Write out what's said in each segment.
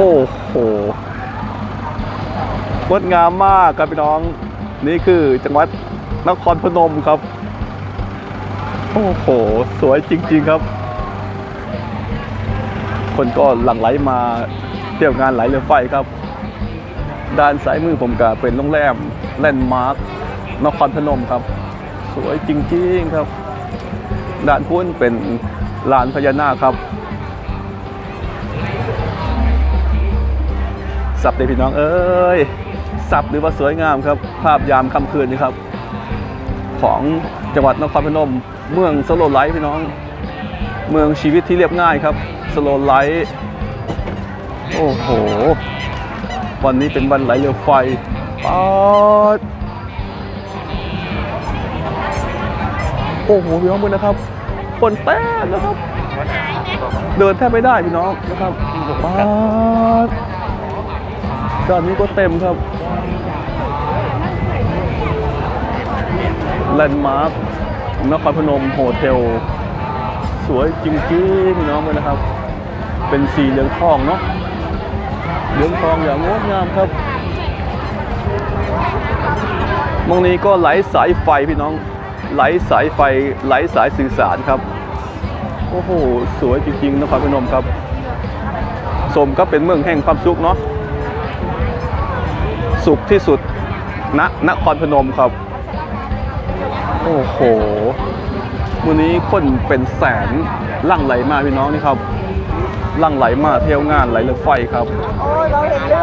โอ้โหงดงามมากครับพี่น้อง นี่คือจังหวัดนครพนมครับ โอ้โห สวยจริง ๆครับ คนก็หลั่งไหลมาเที่ยวงานไหลเรือไฟครับ ด้านซ้ายมือผมก็เป็นโรงแรมแลนด์มาร์คนครพนมครับ สวยจริง ๆ ครับ ด้านพุ้นเป็นลานพญานาคครับ สับเดพี่น้องเอ้ยสับหรือว่าสวยงามครับ ภาพยามค่ำคืนนี่ครับ ของจังหวัดนครพนม เมืองสโลไลท์พี่น้อง เมืองชีวิตที่เรียบง่ายครับสโลไลท์โอ้โห วันนี้เป็นวันไหลเรือไฟป๊าดโอ้โหพี่น้องเพื่อนะครับคนแต้นะครับ เดินแทบไม่ได้พี่น้องนะครับป๊าด ด้านนี้ก็เต็มครับแลนด์มาร์คนครพนมโฮเทล สวยจริงๆน้องเลยนะครับ เป็นสีเหลืองทองเนาะเหลืองทองอย่างงดงามครับตรงนี้ก็ไหลสายไฟพี่น้องไหลสายไฟไหลสายสื่อสารครับโอ้โหสวยจริงๆนครพนมครับ สมก็เป็นเมืองแห่งความสุขเนาะ สุขที่สุดณนครพนมครับ โอ้โหวันนี้คนเป็นแสนลั่งไหลมาพี่น้องนี่ครับลั่งไหลมาเที่ยวงานไหลเรือไฟครับโอ้เราเห็นเรื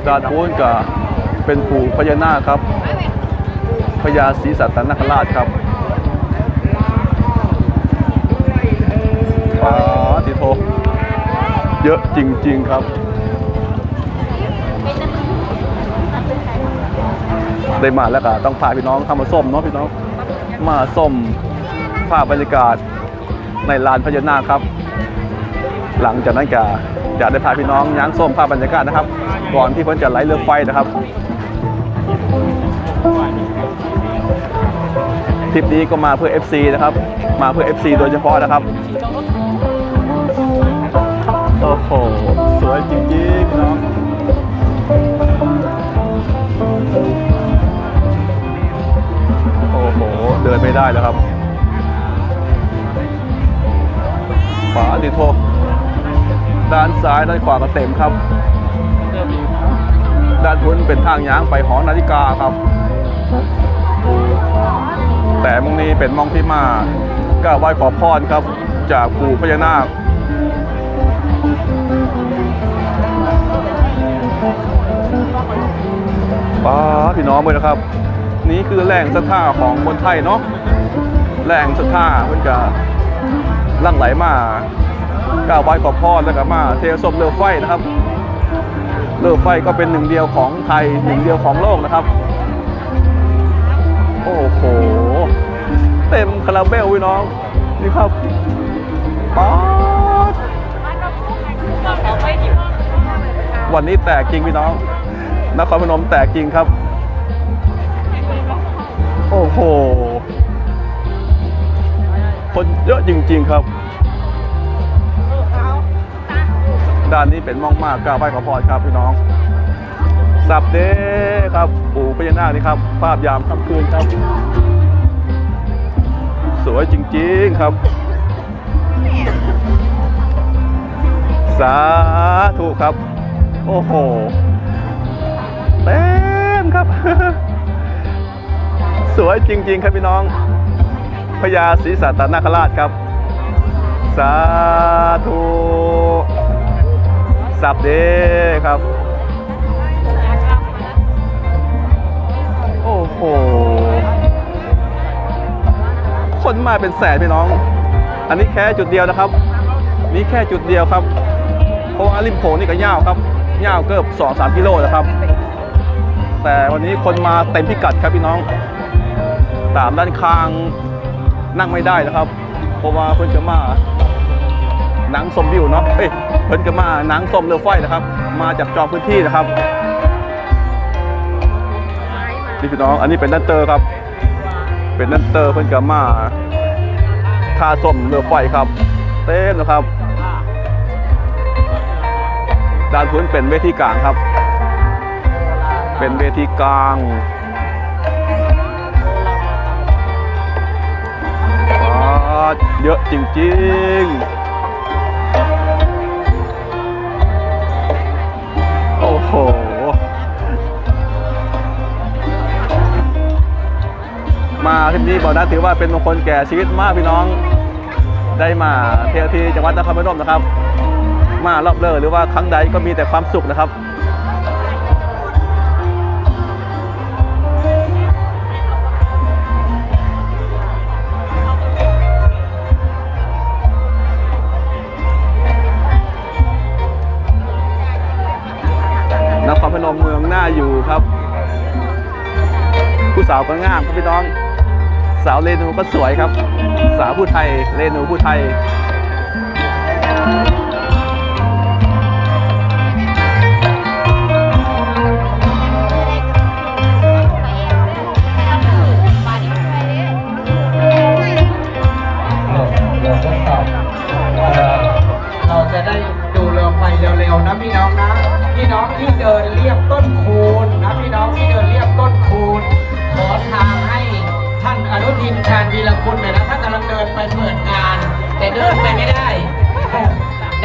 อดานพูนก็เป็นปู่พญานาคครับพญาศรีสัตนคราชครับป้าติโท เยอะจริง ๆ ครับ ได้มาแล้วก็ต้องพาพี่น้องเข้ามาส้มเนาะพี่น้องมาส้มภาพบรรยากาศในลานพญานาคครับ หลังจากนั้นก็จะได้พาพี่น้องย้างส้มภาพบรรยากาศนะครับ ก่อนที่เพิ่นจะไหลเรือไฟนะครับทริปนี้ก็มาเพื่อ FC นะครับ มาเพื่อ FC โดยเฉพาะนะครับ โอ้โห สวยจริงๆพี่น้อง ไม่ได้แล้วครับขวาติดโทษด้านซ้ายด้านขวาก็เต็มครับ ด้านพุ้นเป็นทางย้างไปหอนาฬิกาครับ แต่มองนี้เป็นมองที่มาก็ไหว้ขอพรครับ จากปู่พญานาคป้าพี่น้องเลยนะครับ นี่คือแหล่งศรัทธาของคนไทยเนาะแหล่งศรัทธาเพื่อนจะลั่งไหลมาก้าวไหว้ขอพรแล้วก็มา เทศมเรือไฟนะครับ เรือไฟก็เป็นหนึ่งเดียวของไทยหนึ่งเดียวของโลกนะครับ โอ้โห เต็มคาราเบลพี่น้องนี่ครับป๊าดวันนี้แตกจริงพี่น้องนครพนมแตกจริงครับ โอ้โห คนเยอะจริง ๆ ครับ ด้านนี้เป็นมองมากก้าวไปขอพรครับพี่น้อง สับเด้ครับปู่พญานาคนี่ครับ ภาพยามค่ำคืนครับ สวยจริง ๆ ครับ สาธุครับ โอ้โหเต็มครับ สวยจริง ๆ ครับพี่น้องพญาศรีสัตนาคราชครับ สาธุสับเด้ครับ โอ้โห คนมาเป็นแสนพี่น้อง อันนี้แค่จุดเดียวนะครับ นี่แค่จุดเดียวครับ เพราะว่าริมโขงนี่ก็ยาวครับยาวเกือบ2-3กิโลนะครับ แต่วันนี้คนมาเต็มพิกัดครับพี่น้อง ตามด้านข้างนั่งไม่ได้นะครับ เพราะว่าเพิ่นจะมาหนังสมวิวเนาะเอ้ยเพิ่นจะมาหนังสมเรือไฟนะครับ มาจากจองพื้นที่นะครับนี่พี่น้องอันนี้เป็นดันเตอร์ครับ เป็นดันเตอร์เพิ่นจะมาคาสมเรือไฟครับ เต็มนะครับด้านพื้นเป็นเวทีกลางครับ เป็นเวทีกลาง จริงๆ โอ้โห มาที่นี่บอกนะถือว่าเป็นมงคลแก่ชีวิตมากพี่น้อง ได้มาเที่ยวที่จังหวัดนครพนมนะครับ มารอบเลอหรือว่าครั้งใดก็มีแต่ความสุขนะครับ ครับ ผู้สาวก็งามครับพี่น้อง สาวเรนูก็สวยครับ สาวผู้ไทยเรนูผู้ไทยเราจะได้ดูเรือไฟเร็วๆนะพี่น้องนะ พี่น้องที่เดินเรียบต้นคูณ นะพี่น้องที่เดินเรียบต้นคูณขอทางให้ท่านอนุทินชาญวีรกุลหน่อยนะท่านกำลังเดินไปเปิดงาน แต่เดินไปไม่ได้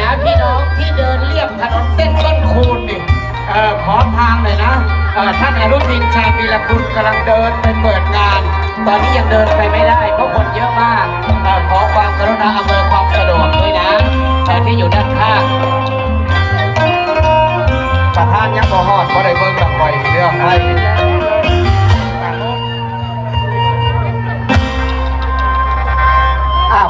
นะพี่น้องที่เดินเรียบถนนเส้นต้นคูณนี่เอ่อขอทางหน่อยนะเอ่อท่านอนุทินชาญวีรกุลกำลังเดินไปเปิดงาน ตอนนี้ยังเดินไปไม่ได้เพราะคนเยอะมากเอ่อขอความกรุณาอำนวยความสะดวกด้วยนะที่อยู่ด้านข้างานยังบ่ฮอดก็ได้เบิ่งละคอยเรื่องไฟอ่า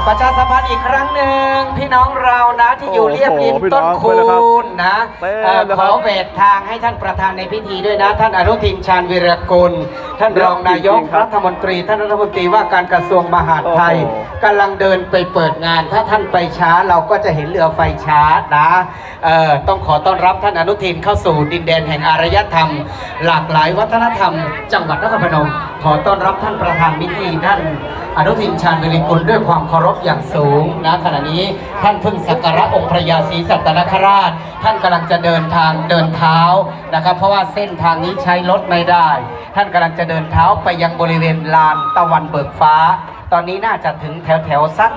ประชาสัมพันธ์อีกครั้งหนึ่งพี่น้องเรานะที่อยู่โอ้โหเรียบริมพี่น้ต้อนงคูไปเลยครับณนะเต็มเอ่อเลยขครัอบเวททางให้ท่านประธานในพิธีด้วยนะ ท่านอนุทินชาญวีรกุล ท่านรองนายกจริงๆครับรัฐมนตรี ท่านรัฐมนตรีว่าการกระทรวงมหาดไทยโอ้โหกำลังเดินไปเปิดงาน ถ้าท่านไปช้าเราก็จะเห็นเรือไฟช้านะเอ่อต้องขอต้อนรับท่านอนุทินเข้าสู่ดินแดนแห่งอารยธรรม หลากหลายวัฒนธรรม จังหวัดนครพนม ขอต้อนรับท่านประธานพิธีท่านอนุทินชาญวิริกุลด้วยความเคารพอย่างสูงนะขณะนี้ท่านพิ่งสักการะองค์พระยาศรีสัตนคราช ท่านกำลังจะเดินทางเดินเท้านะครับ เพราะว่าเส้นทางนี้ใช้รถไม่ได้ ท่านกำลังจะเดินเท้าไปยังบริเวณลานตะวันเบิกฟ้า ตอนนี้น่าจะถึงแถวแถวสัก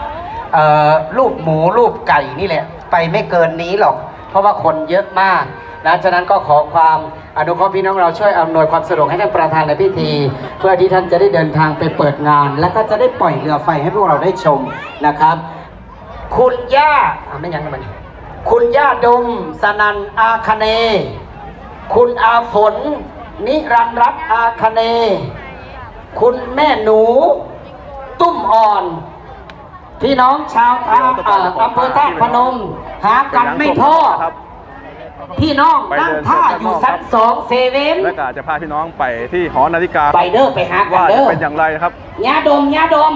รูปหมูรูปไก่นี่แหละ ไปไม่เกินนี้หรอก เพราะว่าคนเยอะมาก นะฉะนั้นก็ขอความอนุเคราะห์พี่น้องเราช่วยอำนวยความสะดวกให้ท่านประธานในพิธี เพื่อที่ท่านจะได้เดินทางไปเปิดงาน และก็จะได้ปล่อยเรือไฟให้พวกเราได้ชมนะครับ คุณย่าอะไม่ยังกันมันคุณย่าดม สนันอาคเน คุณอาฝน นิรันดร์รัตน์อาคเน คุณแม่หนู ตุ้มอ่อน พี่น้องชาวท่าอำเภอท่าตุพนม หากันไม่พอครับ พี่น้องนั่งท่าอยู่ชั้นสองเซเว่นและก็จะพาพี่น้องไปที่หอนาฬิกาไปเด้อไปหากันว่าเด้จะอเป็นอย่างไรนะครับยาดมยาดม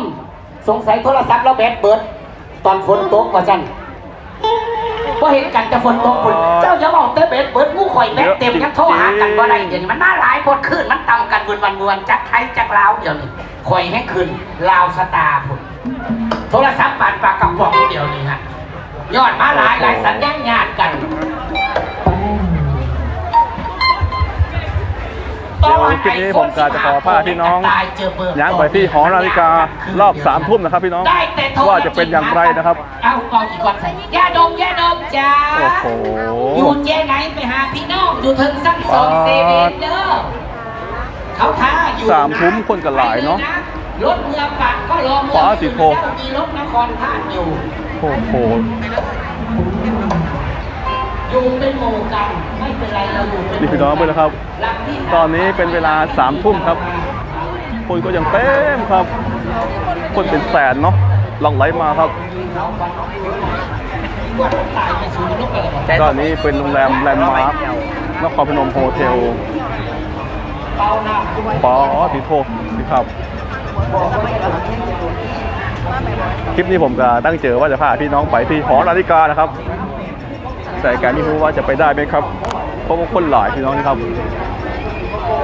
สงสัยโทรศัพท์เราแบตเบิด ตอนฝนตกว่าจันว่าเห็นกันจะฝนตกฝุ่นอ๋อเจ้าอย่าบอกแต่แบตเบิดงูข่อยแบตเต็มยังโทรหากันบ่ได้เดี๋ยวนี้มันน่าหลายพดขึ้นมันต่ำกันวันวันวันจักไทยจักลาวเดี๋ยวนี้ข่อยให้ขึ้นลาวสตาร์พุ่นโทรศัพท์ปานปากกระป๋องเดียวนี้ฮะยอดมาหลายหลายสัญญาณญาณกัน เดี๋ยวคลิปนี้ผมก็จะขอพาพี่น้องย้างไปที่หอนาฬิการอบสามทุ่มนะครับพี่น้องได้แต่โทรว่าจะเป็นอย่างไรนะครับเอาเอาอีกก่อนใส่ยาดมยาดมจ้าโอ้โหอยู่เจ๊ไหนไปหาพี่น้องอยู่ถึงสั้นสองปาดเซเว่นเด้อเขาท้าอยู่สามทุ่มคนก็หลายเนอะไปลรถเมืองปัดก็รอเมืปาดสิโทเจ้ามีรถนครท่านอยู่โอ้โห อยู่เป็นหมู่กันไม่เป็นไรเราอยู่เป็นนี่พี่น้องไปแล้วครับหลังที่สามตอนนี้เป็นเวลาสามทุ่มครับ คนก็ยังเต็มครับ คนเป็นแสนเนาะหลั่งไหลมาครับตอนนี้เป็นโรงแรมแลนด์มาร์คนครพนมโฮเทลเป้าหน้าปอติโทสิครับ คลิปนี้ผมจะตั้งเจอว่าจะพาพี่น้องไปที่หอนาฬิกานะครับ แต่การไม่รู้ว่าจะไปได้ไหมครับ เพราะว่าคนหลายพี่น้องนะครับ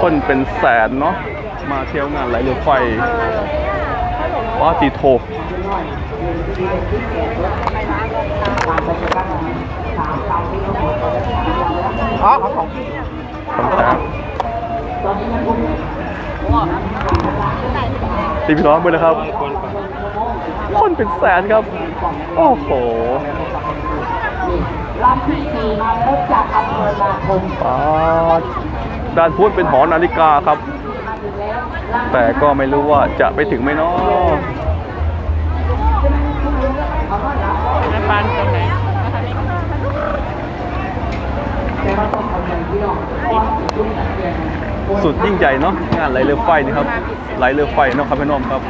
คนเป็นแสนเนาะมาเที่ยวงานไหลเรือไฟปอติโทอ๋อของของพี่ขอบคุณครับพี่น้องด้วยนะครับ คนเป็นแสนครับ โอ้โห ลำที่สี่มาแล้วจากอำเภอนาคมปาดด้านพุ้นเป็นหอนาฬิกาครับ แต่ก็ไม่รู้ว่าจะไปถึงไหมเนาะปานตรงไหนสุดยิ่งใหญ่เนาะงานไหลเรือไฟนี่ครับไหลเรือไฟเนาะครับพี่นมครับ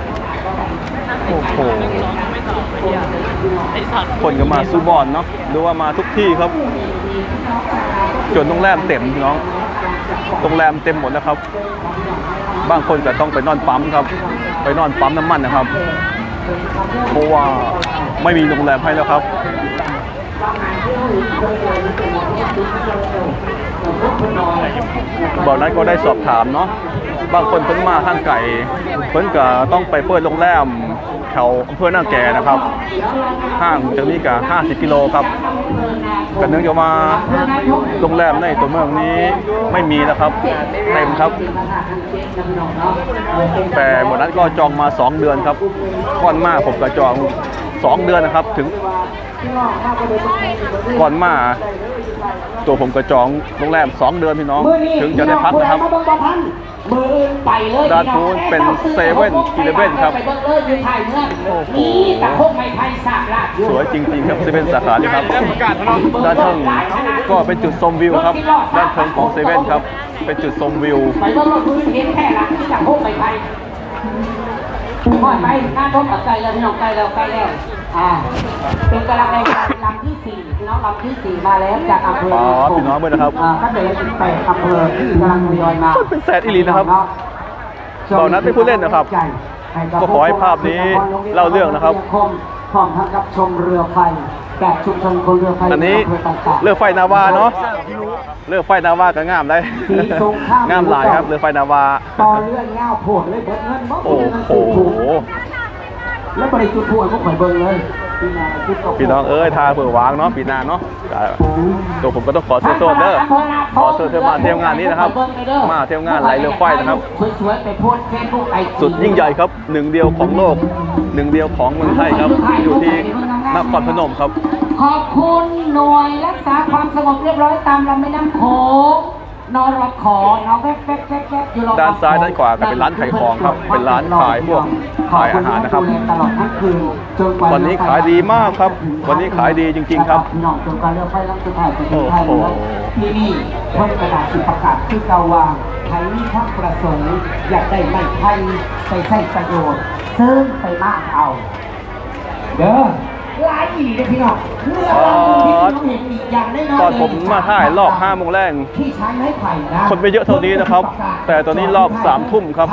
โอ้โห คนก็มาซูบอนเนาะหรือว่ามาทุกที่ครับ จนโรงแรมเต็มน้องโรงแรมเต็มหมดแล้วครับ บางคนก็ต้องไปนอนปั๊มครับ ไปนอนปั๊มน้ำมันนะครับเพราะว่าไม่มีโรงแรมให้แล้วครับบอกนั้นก็ได้สอบถามเนาะบางคนเพิ่งมาทางไก่เพิ่นก็ต้องไปเปิดโรงแรม แถวอำเภอหน้าแก่นะครับห่างจากนี้ก็50 กิโลครับกันเนื่องจากว่าโรงแรมในตัวเมืองนี้ไม่มีนะครับเต็มครับ แต่หมดนั้นก็จองมา 2 เดือนครับก่อนมาผมก็จอง 2 เดือนนะครับ ถึงก่อนมา ตัวผมก็จองโรงแรม 2 เดือนพี่น้อง ถึงจะได้พักนะครับมืออื่นไปเลยด้านนู้นเป็นเซเว่นอีเลฟเว่นครับไปเบิ่งเลยอยู่ไทยเมืองโอ้โหนี่ตะโคกไม้ไผ่สากลาดอยู่สวยจริงๆครับเซเว่นสาขานี้ครับ ด้านเทิงก็เป็นจุดชมวิวครับ ด้านเทิงของเซเว่นครับ เป็นจุดชมวิวไปเบิ่งรถพื้นเห็นแค่หลังที่ตะโคกไม้ไผ่พอดไปหน้าทบกับไกลแล้วพี่น้องไกลแล้วไกลแล้ว อ่าเป็นกำลังในการลำที่สี่ พี่น้องลำที่สี่มาแล้วจากอำเภออ๋อพี่น้องด้วยนะครับอ่าก็เดินไปอำเภอที่กำลังทยอยมาเป็นแสนอีหลีนะครับบอกนะไม่พูดเล่นนะครับก็ขอให้ภาพนี้เล่าเรื่องนะครับพร้อมทั้งรับชมเรือไฟแบบชุมชนคนเรือไฟอันนี้ใำภต่างๆเรือไฟนาวาเนาะเรือไฟนาวาก็งามได้สีทรงข้ามงามหลายครับเรือไฟนาวาต่อเรื่องเงาโผล่เลยเบิดเงินบ่โอ้เงินโหสูงถูก แล้วบริจุดพูดพวกข่อยเบิ่งเลยพี่น้องจุดเาพี่น้องเอ้ยทาเผื่อวางเนาะปีหน้าเนาะก็ตัวผมก็ต้องขอโทษโทษเด้อขอโทษเธอมาเที่ยวงานนี้นะครับ มาเที่ยวงานไหลเรือไฟนะครับสวยๆไปโพสเฟซบุ๊กไอจีสุดยิ่งใหญ่ครับหนึ่งเดียวของโลกหนึ่งเดียวของเมืองไทยครับ อยู่ที่นครพนมครับ ขอบคุณหน่วยรักษาความสงบเรียบร้อยตามลำแม่น้ำโขง นรขอน้องแว๊บแว๊บแว๊บแว๊บอยู่รอบด้านซ้ายด้านขวาก็เป็นร้านขายของครับเป็นร้านขายพวกขายอาหารนะครับขอณตลอดทั้งคืนจนกว่าวันนี้ขายดีมากครับ วันนี้ขายดีจริง ๆ ครับพี่น้องจนกว่าเรือไฟลำสุดท้ายจะถึงไทยโอ้โหแล้วที่นี่เพิ่นกระดาษสิประกาศคือเกาวางใครมีความประสงค์ อยากได้ไม้ไผ่ไปใช้ประโยชน์ซึ่งไปมากเอา เด้อห ลายอีกเลยพี่น้องเมื่อวันหนึงที่พี่น้องเห็นอีกอย่างแน่นอนตอนผมมาถ่ายรอบ5โมงแรกที่ใช้ไม้ไผ่นะคนไม่เยอะเท่านี้นะครับ แต่ตอนนี้รอบสามทุ่มครับ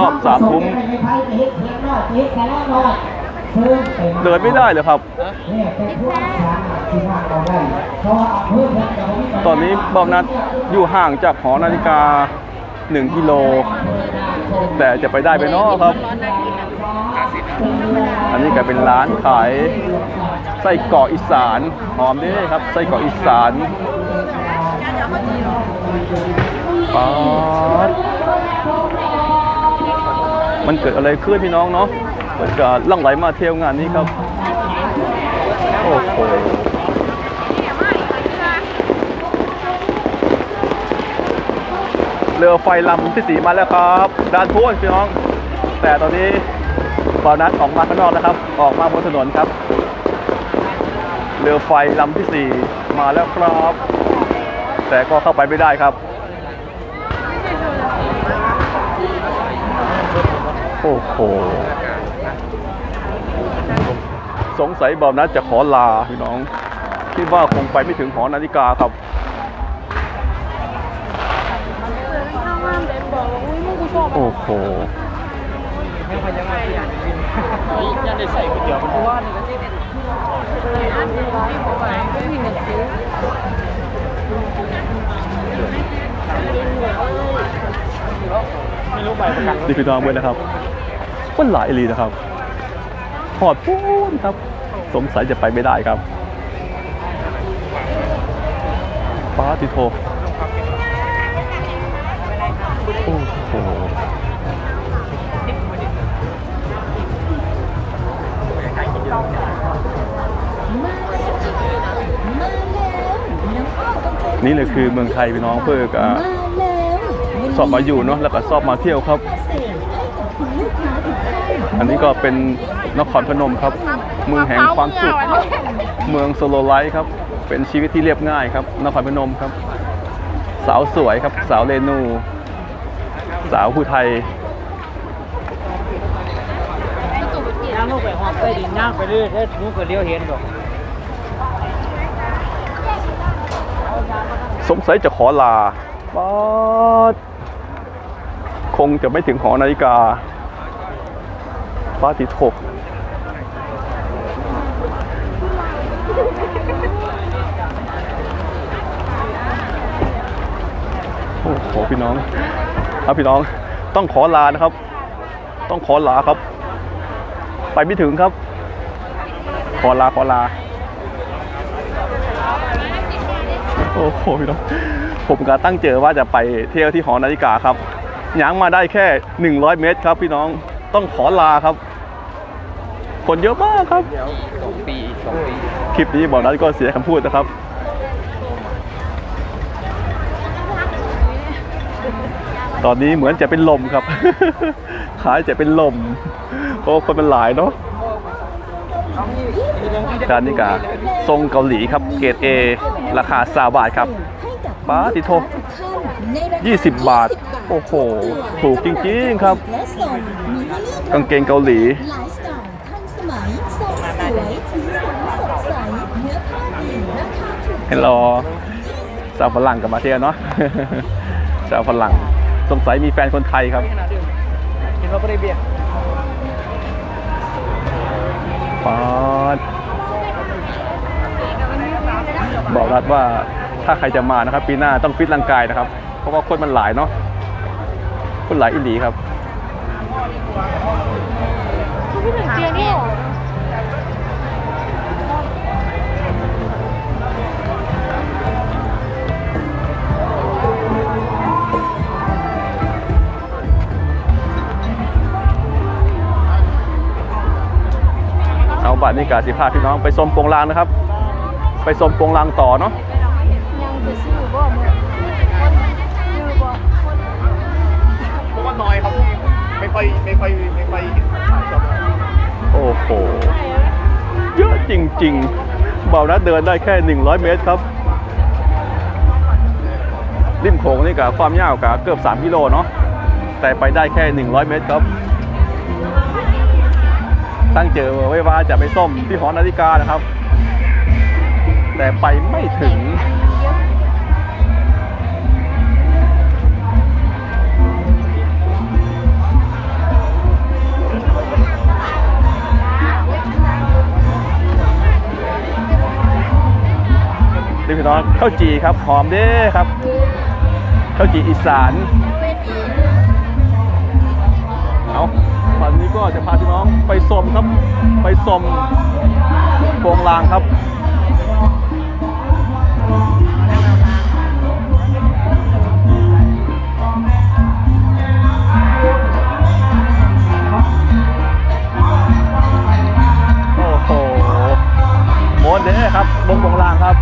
รอบสามทุ่มไม้ไผ่ไปเฮ็ดเพียงน้อยไปเฮ็ดแค่น้อยซึ่งไปมาเดินไม่ได้เลยครับเนี่ยเป็นผู้อาสาที่มาเอาได้เพราะว่าอำเภอเพิ่นก็บ่มีปัญหาตอนนี้บอมนัดอยู่ห่างจากหอนาฬิกา 1 กิโล แต่จะไปได้ไปเนาะครับ อันนี้ก็เป็นร้านขายไส้กรอกอีสานหอมดิครับไส้กรอกอีสานป๊าดมันเกิดอะไรขึ้นพี่น้องเนาะเกิดล่องไหลมาเที่ยวงานนี้ครับโอ้โหเรือไฟลำที่สีมาแล้วครับด้านพ้นพี่น้อง แต่ตอนนี้ บอนัดออกมาข้างนอกนะครับ ออกมาบนถนนครับ เรือไฟลำที่สี่มาแล้วครับ แต่ก็เข้าไปไม่ได้ครับ โอ้โห สงสัยบอนัดจะขอลาพี่น้อง คิดว่าคงไปไม่ถึงหอนาฬิกาครับโอ้โห ยังได้ใส่ก๋วยเตี๋ยวเพราะว่าไม่รู้ใบประกันนี่คือน้องเว้ยนะครับคนหลายอีลีนะครับหอดพูนครับ สงสัยจะไปไม่ได้ครับป้าติโท นี่เลยคือเมืองไทยพี่น้องเพื่อกะมาแล้วสอบมาอยู่เนาะแล้วก็สอบมาเที่ยวครับพิเศษให้กับคุณลูกค้าทุกท่านอันนี้ก็เป็นนครพนมครับ เมืองแห่งความสุข เมืองโซโลไลท์ครับ เป็นชีวิตที่เรียบง่ายครับ นครพนมครับ สาวสวยครับ สาวเรนู สาวผู้ไทยย่างลูกไปหอบใต้ดินย่างไปเรื่อยๆนู้นก็เลี้ยวเห็นดอก สงสัยจะขอลาป๊าดคงจะไม่ถึงหอนาฬิกาฟ้าติดถกโอ้โหพี่น้องครับพี่น้องต้องขอลานะครับ ต้องขอลาครับ ไปไม่ถึงครับ ขอลาขอลา โอ้โหพี่น้องผมก็ตั้งเจอว่าจะไปเที่ยวที่หอนาฬิกาครับย้างมาได้แค่ 100 เมตรครับ พี่น้องต้องขอลาครับ คนเยอะมากครับสองปีสองปี คลิปนี้บอกนั้นก็เสียคำพูดนะครับตอนนี้เหมือนจะเป็นลมครับ ขายจะเป็นลมเพราะคนมันหลายเนาะ การนิกาทรงเกาหลีครับเกรด A ราคาซาบาทครับให้กับาติโท20 บาท โอ้โห ถูกจริง ๆ ครับ กางเกงเกาหลี ให้รอสาวฝรั่งกับมาเที่ยวเนาะสาวฝรั่งสงสัยมีแฟนคนไทยครับเห็นว่าไม่ได้เบียด ปาดบอกรัดว่าถ้าใครจะมานะครับ ปีหน้าต้องฟิตร่างกายนะครับ เพราะว่าคนมันหลายเนาะคนหลายอินดีครับเอาบัตรนี่กาสิพาพี่น้องไปชมโปรงลางนะครับ ไปชมโปรงลางต่อเนาะยังจะซื้อบ่เมื่อคนซื้อบ่เพราะว่าน้อยครับไม่ค่อยไม่ค่อยไม่ค่อยชอบโอ้โหเยอะจริง ๆ เบานะเดินได้แค่ 100 เมตรครับริมโขงนี่กับความยาวกับเกือบ 3 กิโลเนาะแต่ไปได้แค่ 100 เมตรครับ ตั้งเจอไว้ว่าจะไปส้มที่หอนาฬิกานะครับ แต่ไปไม่ถึง นี่พี่น้องข้าวจีครับ หอมเด้ครับข้าวจีอีสาน เอาวันนี้ก็จะพา ไปสมครับ ไปสมโปรงลางครับโอ้โหโมเด้ครับวงโปรงลางครับ